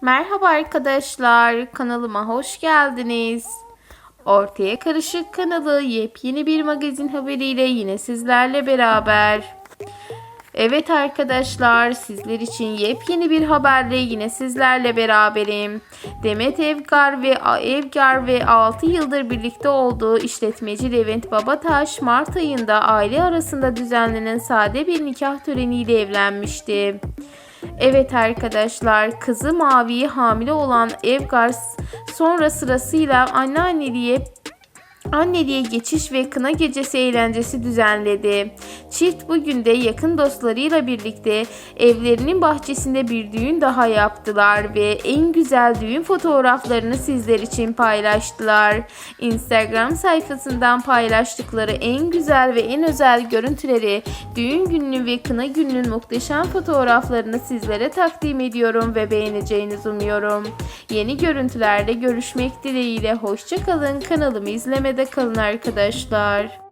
Merhaba arkadaşlar, kanalıma hoş geldiniz. Ortaya Karışık kanalı yepyeni bir magazin haberiyle yine sizlerle beraber. Evet arkadaşlar, sizler için yepyeni bir haberle yine sizlerle beraberim. Demet Evgar ve Evgar ve 6 yıldır birlikte olduğu işletmeci Levent Babataş Mart ayında aile arasında düzenlenen sade bir nikah töreniyle evlenmişti. Evet arkadaşlar kızı Mavi'ye hamile olan Evgar sonra sırasıyla anneanneliğe anneliğe geçiş ve kına gecesi eğlencesi düzenledi. Çift bugün de yakın dostlarıyla birlikte evlerinin bahçesinde bir düğün daha yaptılar ve en güzel düğün fotoğraflarını sizler için paylaştılar. Instagram sayfasından paylaştıkları en güzel ve en özel görüntüleri, düğün gününün ve kına gününün muhteşem fotoğraflarını sizlere takdim ediyorum ve beğeneceğinizi umuyorum. Yeni görüntülerde görüşmek dileğiyle hoşçakalın. Kanalımı izlemede kalın arkadaşlar.